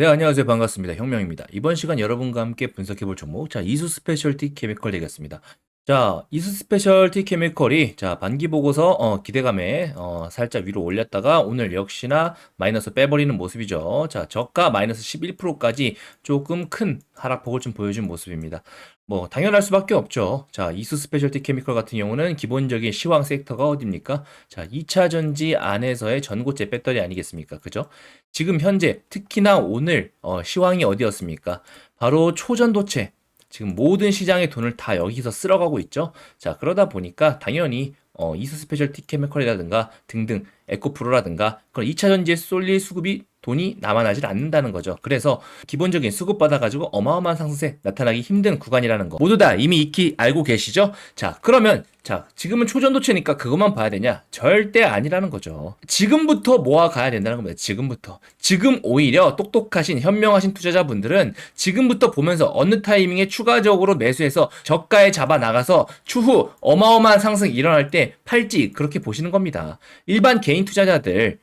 네, 안녕하세요. 반갑습니다. 혁명입니다. 이번 시간 여러분과 함께 분석해 볼 종목, 자, 이수 스페셜티 케미컬 되겠습니다. 자, 이수 스페셜티 케미컬이, 자, 반기 보고서, 어, 기대감에, 어, 살짝 위로 올렸다가 오늘 역시나 마이너스 빼버리는 모습이죠. 자, 저가 마이너스 11%까지 조금 큰 하락폭을 좀 보여준 모습입니다. 뭐, 당연할 수밖에 없죠. 자, 이수 스페셜티 케미컬 같은 경우는 기본적인 시황 섹터가 어딥니까? 자, 2차 전지 안에서의 전고체 배터리 아니겠습니까? 그죠? 지금 현재 특히나 오늘 어, 시황이 어디였습니까? 바로 초전도체. 지금 모든 시장의 돈을 다 여기서 쓸어가고 있죠. 자, 그러다 보니까 당연히 어, 이수 스페셜티 케미컬이라든가 등등 에코프로라든가 그런 2차 전지에 쏠릴 수급이 돈이 남아나질 않는다는 거죠. 그래서 기본적인 수급 받아가지고 어마어마한 상승세 나타나기 힘든 구간이라는 거 모두 다 이미 익히 알고 계시죠? 자, 그러면 자, 지금은 초전도체니까 그것만 봐야 되냐? 절대 아니라는 거죠. 지금부터 모아가야 된다는 겁니다. 지금부터. 지금 오히려 똑똑하신, 현명하신 투자자분들은 지금부터 보면서 어느 타이밍에 추가적으로 매수해서 저가에 잡아 나가서 추후 어마어마한 상승이 일어날 때 팔지 그렇게 보시는 겁니다. 일반 개인 투자자들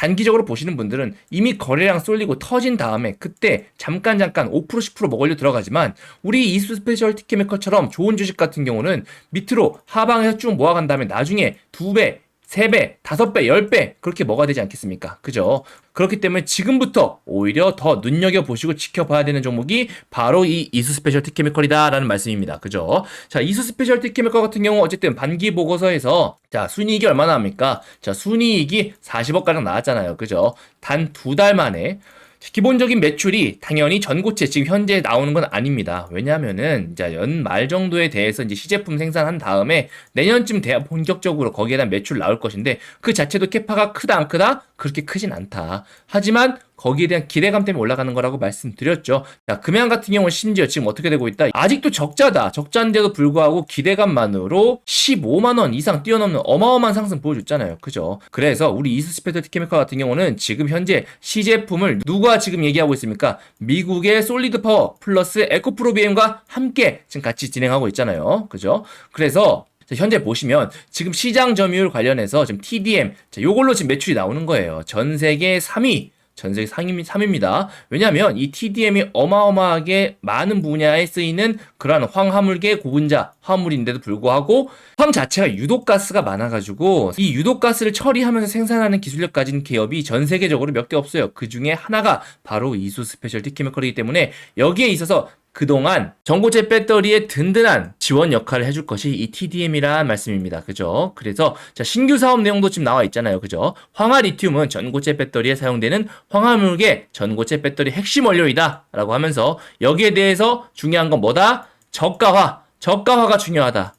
단기적으로 보시는 분들은 이미 거래량 쏠리고 터진 다음에 그때 잠깐 잠깐 5% 10% 먹으려 들어가지만 우리 이수 스페셜티 케미컬처럼 좋은 주식 같은 경우는 밑으로 하방에서 쭉 모아간 다음에 나중에 두 배, 세 배, 다섯 배, 열배 그렇게 먹어야 되지 않겠습니까? 그죠? 그렇기 때문에 지금부터 오히려 더 눈여겨 보시고 지켜봐야 되는 종목이 바로 이 이수 스페셜티 케미컬이다라는 말씀입니다. 그죠? 자, 이수 스페셜티 케미컬 같은 경우 어쨌든 반기 보고서에서 자, 순이익이 얼마나 합니까? 자, 순이익이 40억 가량 나왔잖아요. 그죠? 단 두 달 만에 기본적인 매출이 당연히 전고체 지금 현재 나오는 건 아닙니다. 왜냐하면은 이제 연말 정도에 대해서 이제 시제품 생산한 다음에 내년쯤 돼야 본격적으로 거기에 대한 매출 나올 것인데 그 자체도 캐파가 크다 안 크다 그렇게 크진 않다. 하지만 거기에 대한 기대감 때문에 올라가는 거라고 말씀드렸죠. 자, 금양 같은 경우는 심지어 지금 어떻게 되고 있다? 아직도 적자다. 적자인데도 불구하고 기대감만으로 15만 원 이상 뛰어넘는 어마어마한 상승 보여줬잖아요. 그죠? 그래서 우리 이스 스페셜티 케미컬 같은 경우는 지금 현재 시제품을 누가 지금 얘기하고 있습니까? 미국의 솔리드 파워 플러스 에코프로비엠과 함께 지금 같이 진행하고 있잖아요. 그죠? 그래서 자, 현재 보시면 지금 시장 점유율 관련해서 지금 TDM 자, 요걸로 지금 매출이 나오는 거예요. 전 세계 3위 전 세계 상위 3위입니다. 왜냐하면 이 TDM이 어마어마하게 많은 분야에 쓰이는 그러한 황화물계 고분자 화물인데도 불구하고 황 자체가 유독가스가 많아가지고 이 유독가스를 처리하면서 생산하는 기술력 가진 기업이 전 세계적으로 몇 개 없어요. 그 중에 하나가 바로 이수 스페셜티 케미컬이기 때문에 여기에 있어서 그동안 전고체 배터리의 든든한 지원 역할을 해줄 것이 이 TDM이란 말씀입니다. 그죠? 그래서 자, 신규 사업 내용도 지금 나와 있잖아요. 그죠? 황화 리튬은 전고체 배터리에 사용되는 황화물계 전고체 배터리 핵심 원료이다. 라고 하면서 여기에 대해서 중요한 건 뭐다? 저가화. 저가화가 중요하다.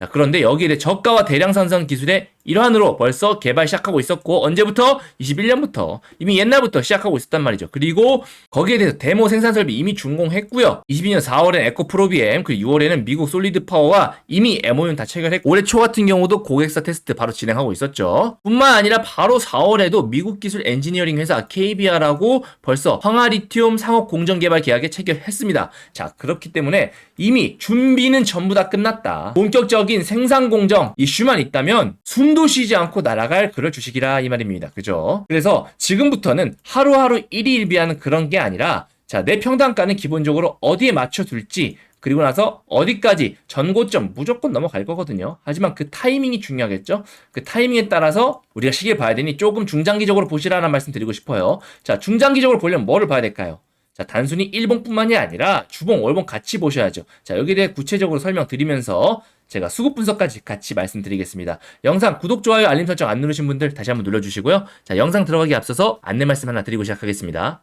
자, 그런데 여기에 대해 저가와 대량 산성 기술의 일환으로 벌써 개발 시작하고 있었고 언제부터 21년부터 이미 옛날부터 시작하고 있었단 말이죠. 그리고 거기에 대해서 데모 생산 설비 이미 준공했고요. 22년 4월엔 에코 프로비엠 그 6월에는 미국 솔리드 파워와 이미 MOU는 다 체결했고 올해 초 같은 경우도 고객사 테스트 바로 진행하고 있었죠. 뿐만 아니라 바로 4월에도 미국 기술 엔지니어링 회사 KBR하고 벌써 황화리튬 상업 공정 개발 계약에 체결했습니다. 자 그렇기 때문에 이미 준비는 전부 다 끝났다. 본격적인 생산 공정 이슈만 있다면 숨도 쉬지 않고 날아갈 그럴 주식이라 이 말입니다. 그죠? 그래서 지금부터는 하루하루 일희일비하는 그런 게 아니라 자, 내 평단가는 기본적으로 어디에 맞춰둘지 그리고 나서 어디까지 전고점 무조건 넘어갈 거거든요. 하지만 그 타이밍이 중요하겠죠? 그 타이밍에 따라서 우리가 시계 봐야 되니 조금 중장기적으로 보시라는 말씀 드리고 싶어요. 자, 중장기적으로 보려면 뭐를 봐야 될까요? 자, 단순히 일봉뿐만이 아니라 주봉, 월봉 같이 보셔야죠. 자, 여기에 대해 구체적으로 설명드리면서 제가 수급 분석까지 같이 말씀드리겠습니다. 영상 구독, 좋아요, 알림 설정 안 누르신 분들 다시 한번 눌러주시고요. 자, 영상 들어가기 앞서서 안내 말씀 하나 드리고 시작하겠습니다.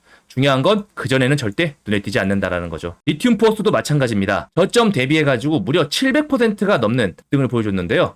중요한 건 그전에는 절대 눈에 띄지 않는다라는 거죠. 리튬 포스도 마찬가지입니다. 저점 대비해가지고 무려 700%가 넘는 등을 보여줬는데요.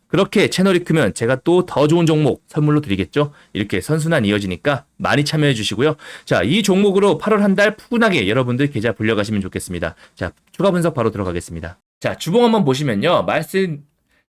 그렇게 채널이 크면 제가 또 더 좋은 종목 선물로 드리겠죠? 이렇게 선순환 이어지니까 많이 참여해 주시고요. 자, 이 종목으로 8월 한 달 푸근하게 여러분들 계좌 불려가시면 좋겠습니다. 자, 추가 분석 바로 들어가겠습니다. 자, 주봉 한번 보시면요. 말씀,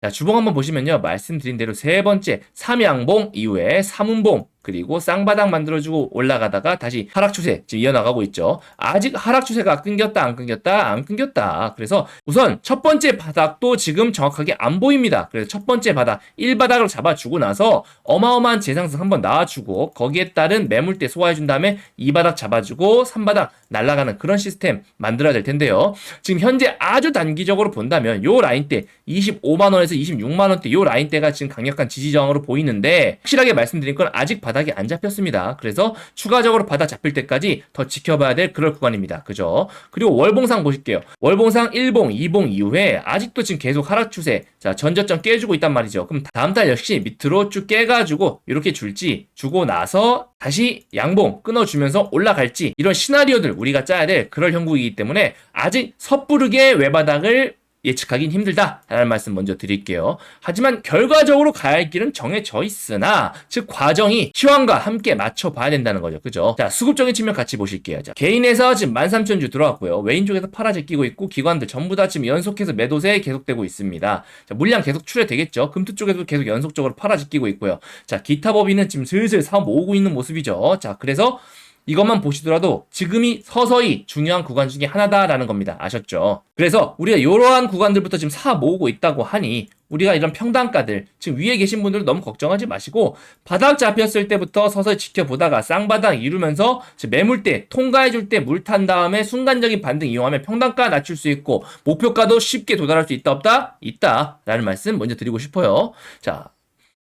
자, 주봉 한번 보시면요. 말씀드린 대로 세 번째 삼양봉 이후에 삼운봉 그리고 쌍바닥 만들어주고 올라가다가 다시 하락 추세 지금 이어나가고 있죠. 아직 하락 추세가 끊겼다 안 끊겼다 안 끊겼다. 그래서 우선 첫 번째 바닥도 지금 정확하게 안 보입니다. 그래서 첫 번째 바닥 1바닥을 잡아주고 나서 어마어마한 재상승 한번 나와주고 거기에 따른 매물대 소화해준 다음에 2바닥 잡아주고 3바닥 날아가는 그런 시스템 만들어야 될 텐데요. 지금 현재 아주 단기적으로 본다면 요 라인대 25만 원에서 26만 원대 요 라인대가 지금 강력한 지지저항으로 보이는데 확실하게 말씀드린 건 아직 바닥 이 안 잡혔습니다. 그래서 추가적으로 바닥 잡힐 때까지 더 지켜봐야 될 그럴 구간입니다. 그죠? 그리고 월봉상 보실게요. 월봉상 1봉, 2봉 이후에 아직도 지금 계속 하락 추세. 자, 전저점 깨주고 있단 말이죠. 그럼 다음 달 역시 밑으로 쭉 깨가지고 이렇게 줄지 주고 나서 다시 양봉 끊어주면서 올라갈지 이런 시나리오들 우리가 짜야 될 그럴 형국이기 때문에 아직 섣부르게 외바닥을 예측하긴 힘들다라는 말씀 먼저 드릴게요. 하지만 결과적으로 가야 할 길은 정해져 있으나 즉 과정이 시황과 함께 맞춰 봐야 된다는 거죠. 그죠? 자, 수급적인 측면 같이 보실게요. 자, 개인에서 지금 13,000주 들어왔고요. 외인 쪽에서 파라질 끼고 있고 기관들 전부 다 지금 연속해서 매도세 계속되고 있습니다. 자, 물량 계속 출회되겠죠. 금투 쪽에도 계속 연속적으로 파라질 끼고 있고요. 자, 기타 법인은 지금 슬슬 사업 모으고 있는 모습이죠. 자, 그래서 이것만 보시더라도 지금이 서서히 중요한 구간 중에 하나다라는 겁니다. 아셨죠? 그래서 우리가 이러한 구간들부터 지금 사 모으고 있다고 하니 우리가 이런 평단가들 지금 위에 계신 분들 너무 걱정하지 마시고 바닥 잡혔을 때부터 서서히 지켜보다가 쌍바닥 이루면서 매물대 통과해 줄 때 물 탄 다음에 순간적인 반등 이용하면 평단가 낮출 수 있고 목표가도 쉽게 도달할 수 있다 없다 있다라는 말씀 먼저 드리고 싶어요. 자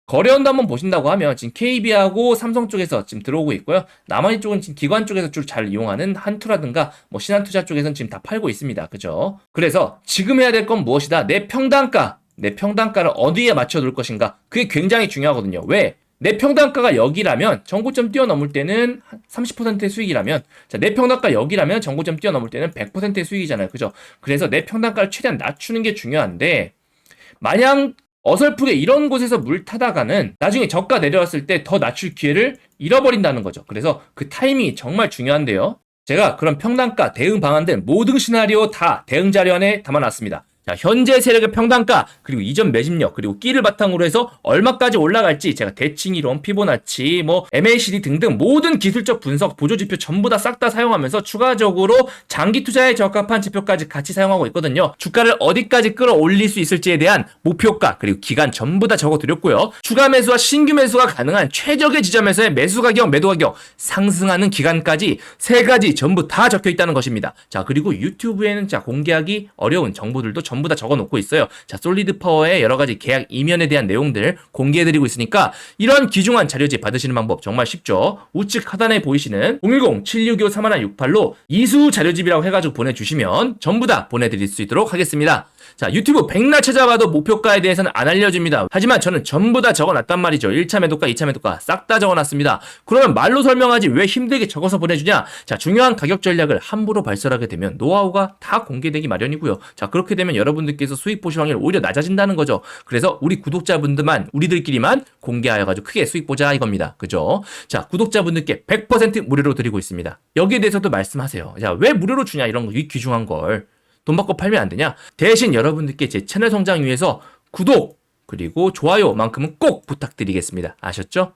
거래원도 한번 보신다고 하면 지금 KB하고 삼성 쪽에서 지금 들어오고 있고요. 나머지 쪽은 지금 기관 쪽에서 줄 잘 이용하는 한투라든가 뭐 신한투자 쪽에서는 지금 다 팔고 있습니다. 그죠? 그래서 지금 해야 될 건 무엇이다? 내 평단가, 내 평단가를 어디에 맞춰 둘 것인가? 그게 굉장히 중요하거든요. 왜? 내 평단가가 여기라면 정고점 뛰어넘을 때는 30%의 수익이라면 자, 내 평단가 여기라면 정고점 뛰어넘을 때는 100%의 수익이잖아요. 그죠? 그래서 내 평단가를 최대한 낮추는 게 중요한데 마냥 어설프게 이런 곳에서 물 타다가는 나중에 저가 내려왔을 때 더 낮출 기회를 잃어버린다는 거죠. 그래서 그 타이밍이 정말 중요한데요. 제가 그런 평단가 대응 방안들 모든 시나리오 다 대응 자료 안에 담아놨습니다. 자, 현재 세력의 평단가, 그리고 이전 매집력, 그리고 끼를 바탕으로 해서 얼마까지 올라갈지 제가 대칭 이론, 피보나치, 뭐 MACD 등등 모든 기술적 분석, 보조 지표 전부 다 싹 다 사용하면서 추가적으로 장기 투자에 적합한 지표까지 같이 사용하고 있거든요. 주가를 어디까지 끌어올릴 수 있을지에 대한 목표가, 그리고 기간 전부 다 적어드렸고요. 추가 매수와 신규 매수가 가능한 최적의 지점에서의 매수 가격, 매도 가격, 상승하는 기간까지 세 가지 전부 다 적혀 있다는 것입니다. 자, 그리고 유튜브에는 자, 공개하기 어려운 정보들도 전부 다 적어 놓고 있어요. 자, 솔리드 파워의 여러 가지 계약 이면에 대한 내용들 공개해 드리고 있으니까 이런 귀중한 자료집 받으시는 방법 정말 쉽죠. 우측 하단에 보이시는 010-765-3168로 이수 자료집이라고 해 가지고 보내 주시면 전부 다 보내 드릴 수 있도록 하겠습니다. 자, 유튜브 백날 찾아봐도 목표가에 대해서는 안 알려줍니다. 하지만 저는 전부 다 적어 놨단 말이죠. 1차 매도가, 2차 매도가 싹 다 적어 놨습니다. 그러면 말로 설명하지 왜 힘들게 적어서 보내주냐? 자, 중요한 가격 전략을 함부로 발설하게 되면 노하우가 다 공개되기 마련이고요. 자, 그렇게 되면 여러 분들께서 수익 보실 확률이 오히려 낮아진다는 거죠. 그래서 우리 구독자분들만, 우리들끼리만 공개하여가지고 크게 수익 보자 이겁니다. 그죠? 자, 구독자분들께 100% 무료로 드리고 있습니다. 여기에 대해서도 말씀하세요. 자, 왜 무료로 주냐? 이런 거, 이 귀중한 걸. 돈 받고 팔면 안 되냐? 대신 여러분들께 제 채널 성장 위해서 구독 그리고 좋아요만큼은 꼭 부탁드리겠습니다. 아셨죠?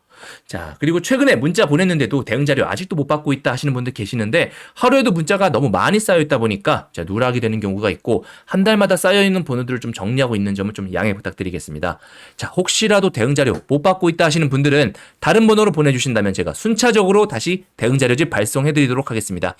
자, 그리고 최근에 문자 보냈는데도 대응 자료 아직도 못 받고 있다 하시는 분들 계시는데 하루에도 문자가 너무 많이 쌓여 있다 보니까 자, 누락이 되는 경우가 있고 한 달마다 쌓여 있는 번호들을 좀 정리하고 있는 점을 좀 양해 부탁드리겠습니다. 자, 혹시라도 대응 자료 못 받고 있다 하시는 분들은 다른 번호로 보내 주신다면 제가 순차적으로 다시 대응 자료집 발송해 드리도록 하겠습니다.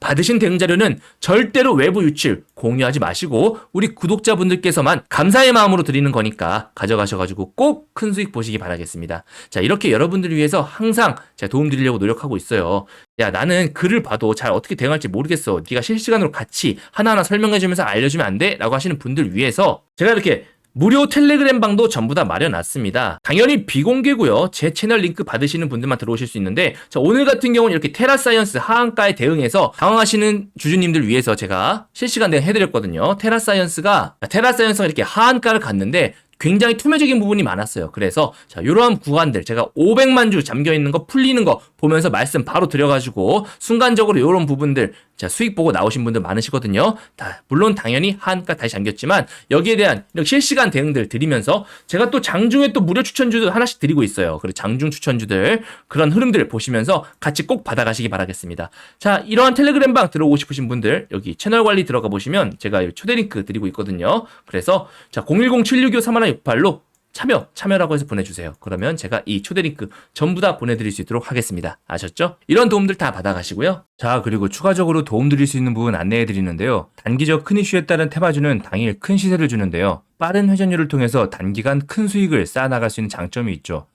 받으신 대응 자료는 절대로 외부 유출 공유하지 마시고 우리 구독자분들께서만 감사의 마음으로 드리는 거니까 가져가셔 가지고 꼭 큰 수익 보시기 바라겠습니다. 자 이렇게 여러 분들을 위해서 항상 제가 도움 드리려고 노력하고 있어요. 야 나는 글을 봐도 잘 어떻게 대응할지 모르겠어. 네가 실시간으로 같이 하나하나 설명해주면서 알려주면 안 돼? 라고 하시는 분들 위해서 제가 이렇게 무료 텔레그램 방도 전부 다 마련놨습니다. 당연히 비공개고요. 제 채널 링크 받으시는 분들만 들어오실 수 있는데 자, 오늘 같은 경우는 이렇게 테라사이언스 하한가에 대응해서 당황하시는 주주님들 위해서 제가 실시간 대응 해드렸거든요. 테라사이언스가 테라사이언스가 이렇게 하한가를 갔는데 굉장히 투명적인 부분이 많았어요. 그래서 자 이러한 구간들 제가 500만 주 잠겨 있는 거 풀리는 거 보면서 말씀 바로 드려가지고 순간적으로 이런 부분들 자 수익 보고 나오신 분들 많으시거든요. 다 물론 당연히 한가 다시 잠겼지만 여기에 대한 이렇게 실시간 대응들 드리면서 제가 또 장중에 또 무료 추천주들 하나씩 드리고 있어요. 그리고 장중 추천주들 그런 흐름들 보시면서 같이 꼭 받아가시기 바라겠습니다. 자 이러한 텔레그램 방 들어오고 싶으신 분들 여기 채널 관리 들어가 보시면 제가 초대 링크 드리고 있거든요. 그래서 자 010-765-3168로 참여, 참여라고 해서 보내주세요. 그러면 제가 이 초대 링크 전부 다 보내드릴 수 있도록 하겠습니다. 아셨죠? 이런 도움들 다 받아가시고요. 자, 그리고 추가적으로 도움드릴 수 있는 부분 안내해드리는데요. 단기적 큰 이슈에 따른 테마주는 당일 큰 시세를 주는데요. 빠른 회전율을 통해서 단기간 큰 수익을 쌓아나갈 수 있는 장점이 있죠.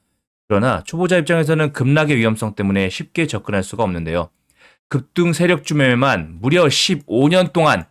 그러나 초보자 입장에서는 급락의 위험성 때문에 쉽게 접근할 수가 없는데요. 급등 세력 주 매매만 무려 15년 동안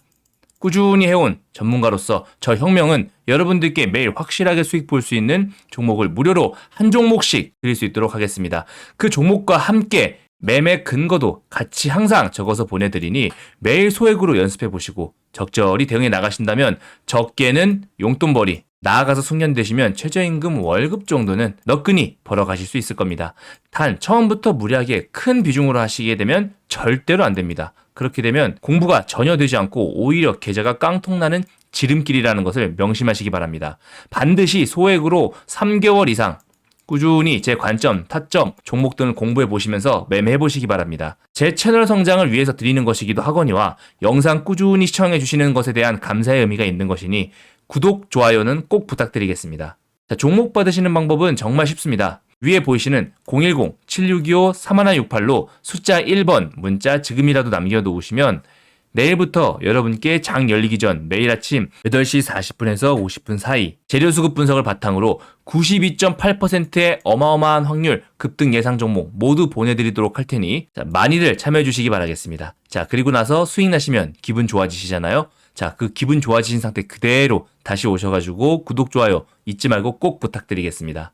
꾸준히 해온 전문가로서 저 혁명은 여러분들께 매일 확실하게 수익 볼 수 있는 종목을 무료로 한 종목씩 드릴 수 있도록 하겠습니다. 그 종목과 함께 매매 근거도 같이 항상 적어서 보내드리니 매일 소액으로 연습해 보시고 적절히 대응해 나가신다면 적게는 용돈벌이 나아가서 숙련되시면 최저임금 월급 정도는 너끈히 벌어가실 수 있을 겁니다. 단 처음부터 무리하게 큰 비중으로 하시게 되면 절대로 안 됩니다. 그렇게 되면 공부가 전혀 되지 않고 오히려 계좌가 깡통나는 지름길이라는 것을 명심하시기 바랍니다. 반드시 소액으로 3개월 이상 꾸준히 제 관점, 타점, 종목 등을 공부해 보시면서 매매해 보시기 바랍니다. 제 채널 성장을 위해서 드리는 것이기도 하거니와 영상 꾸준히 시청해 주시는 것에 대한 감사의 의미가 있는 것이니 구독, 좋아요는 꼭 부탁드리겠습니다. 자, 종목 받으시는 방법은 정말 쉽습니다. 위에 보이시는 010-7625-3168로 숫자 1번 문자 지금이라도 남겨놓으시면 내일부터 여러분께 장 열리기 전 매일 아침 8시 40분에서 50분 사이 재료 수급 분석을 바탕으로 92.8%의 어마어마한 확률 급등 예상 종목 모두 보내드리도록 할 테니 자, 많이들 참여해 주시기 바라겠습니다. 자 그리고 나서 수익 나시면 기분 좋아지시잖아요. 자 그 기분 좋아지신 상태 그대로 다시 오셔가지고 구독 좋아요 잊지 말고 꼭 부탁드리겠습니다.